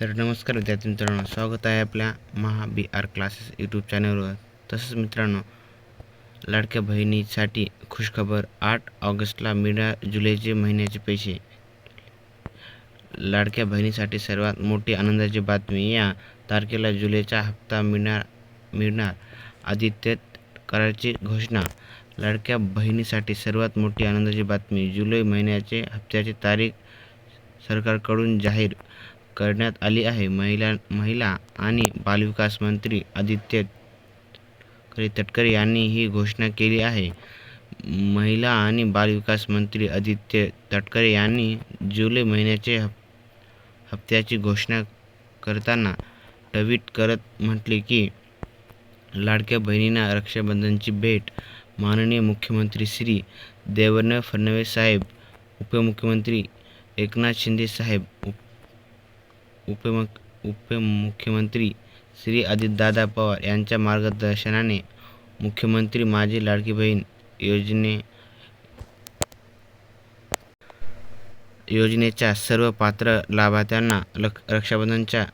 तर नमस्कार विद्यार्थी मित्रांनो स्वागत आहे आपल्या Maha B R classes YouTube चॅनलवर तसंच मित्रांनो लाडक्या बहिणीसाठी खुशखबर आठ ऑगस्टला मिळणार जुलैचे महिन्याचे पैसे. लाडक्या बहिणीसाठी सर्वात मोठी आनंदाची बातमी या तारखेला जुलैचा हप्ता मिळणार मिळणार आदित्य कराची घोषणा. लाडक्या बहिणीसाठी सर्वात मोठी आनंदाची बातमी जुलै महिन्याचे हप्त्याची तारीख सरकारकडून जाहीर करण्यात आली आहे. महिला महिला आणि बालविकास मंत्री आदित्य तटकरे यांनी ही घोषणा केली आहे. महिला आणि बालविकास मंत्री आदित्य तटकरे यांनी जुलै महिन्याचे हप हप्त्याची घोषणा करताना ट्विट करत म्हटले की लाडक्या बहिणींना रक्षाबंधनची भेट माननीय मुख्यमंत्री श्री देवेंद्र फडणवीस साहेब उपमुख्यमंत्री एकनाथ शिंदे साहेब उप उपमुख उपमुख्यमंत्री श्री अजितदादा पवार यांच्या मार्गदर्शनाने मुख्यमंत्री माझी लाडकी बहीण योजने योजनेच्या सर्व पात्र लाभार्थ्यांना लक रक्षाबंधनच्या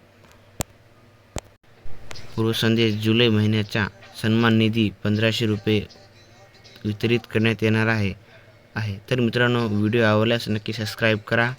पूर्वसंदेश जुलै महिन्याचा सन्मान निधी पंधराशे रुपये वितरित करण्यात येणार आहे. आहे. तर मित्रांनो व्हिडिओ आवडल्यास नक्की सबस्क्राईब करा.